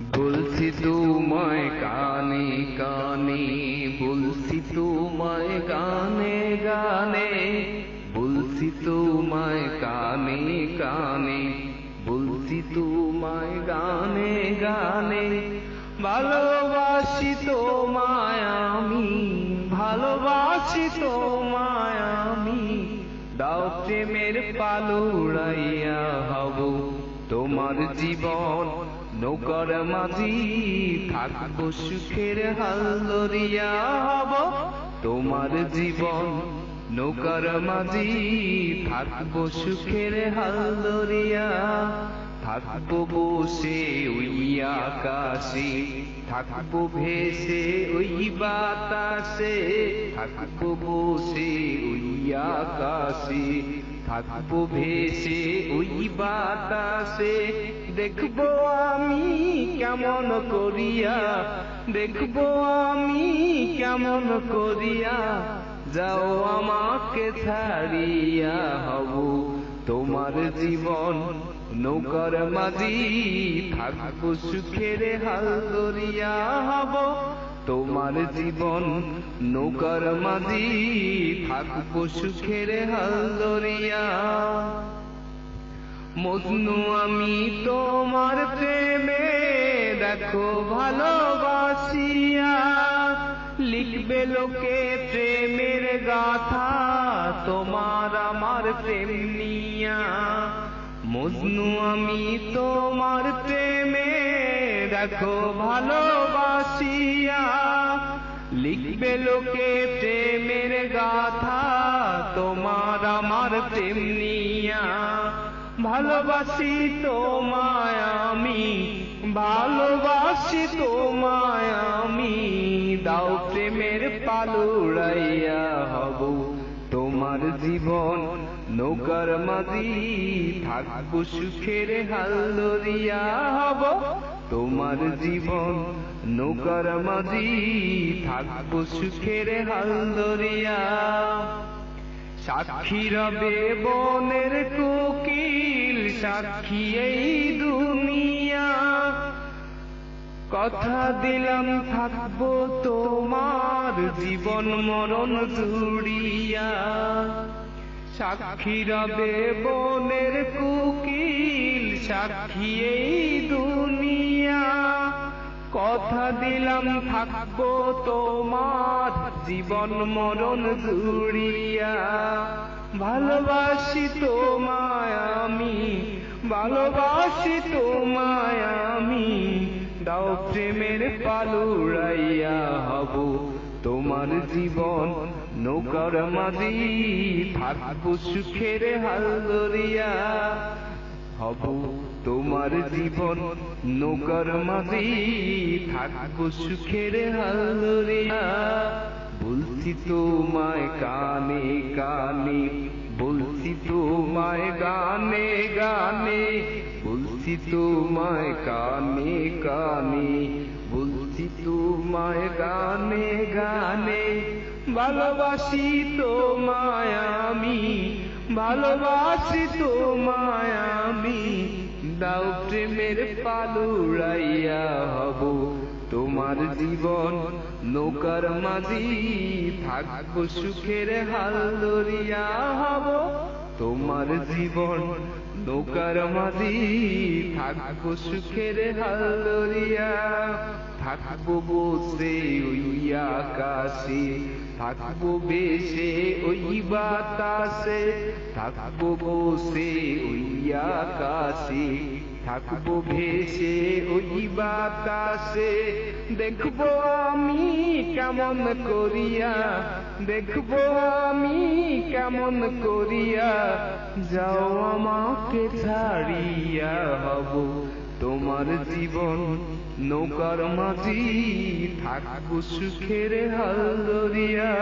বলছি তোমায় কানে কানে, বলছি তোমায় গানে গানে, বলছি তোমায় কানে কানে, বলছি তোমায় গানে গানে। ভালোবাসি তোমায় আমি, ভালোবাসি তোমায় আমি। দাও প্রেমের পালুড়াইয়া হব তোমার জীবন নৌকার মাঝি থাকব সুখের হালরিয়া হব। তোমার জীবন নৌকার মাঝি থাকব সুখের হালরিয়া থাকব বসে ওই আকাশে, থাকব ভেসে ওই বাতাসে, থাকব বসে ওই আকাশে। থাকব ভেসে ওই বাতাসে। দেখব আমি কেমন করিয়া। দেখব আমি কেমন করিয়া। যাও আমাকে ছাড়িয়া হব। তোমার জীবন নৌকার মাঝি। থাকব সুখের হাল দরিয়া হব। তোমার জীবন নৌকার মাঝি, থাকব সুখের হাল দরিয়া মজনু, আমি তোমার প্রেমে দেখো ভালোবাসিয়া। লিখবে লোকে প্রেমের গাথা, তোমার আমার প্রেম নিয়া। মজনু, আমি তোমার প্রেমে দেখো ভালোবাসিয়া। লিখবে লোকে প্রেমের গাথা, তোমার আমার প্রেম ভালোবাসি তোমায় আমি, ভালোবাসি তোমায় আমি। দাও প্রেমের পালুড়াইয়া হব তোমার জীবন, নৌকার মাঝি, থাকব সুখের হালরিয়া হব তোমার জীবন, নৌকার মাঝি, থাকব সুখের হালরিয়া সাক্ষী রবে বনের কোকিল, সাক্ষী এই দুনিয়া। কথা দিলাম, থাকব তোমার জীবন মরণ জুড়িয়া সাক্ষী রবে বনের কোকিল, সাক্ষী এই দুনিয়া কথা দিলাম থাকব তোমার, জীবন মরণ জুড়িয়া ভালোবাসি তোমায় আমি, ভালোবাসি তোমায় আমি। দাও প্রেমের পালুড়াইয়া হব তোমার জীবন, নৌকার মাঝি, থাকব সুখের হালরিয়া হব তোমার জীবন নৌকার মাঝি। থাকব সুখের হালরিয়া বলছি তোমায় কানে কানে, বলছি তো মায় গানে বলছি তোমায় কানে কানে, বলছি তোমায় গানে গানে, ভালোবাসি তোমায় আমি, ভালোবাসি তোমায় আমি। দাও প্রেমের পালুড়াইয়া হব তোমার জীবন, নৌকার মাঝি থাকব সুখের হাল দরিয়া হব। তোমার জীবন, নৌকার মাঝি, থাকব সুখের হালরিয়া থাকব বসে ওই আকাশে, থাকব বেশে ওই বাতাসে, থাকব বসে ওই আকাশে। থাকব ভেসে ওই বাতাসে। দেখব আমি কেমন করিয়া, দেখব আমি কেমন করিয়া। যাও আমাকে ছাড়িয়া হব, তোমার জীবন নৌকার মাঝি, থাকব সুখের হাল দরিয়া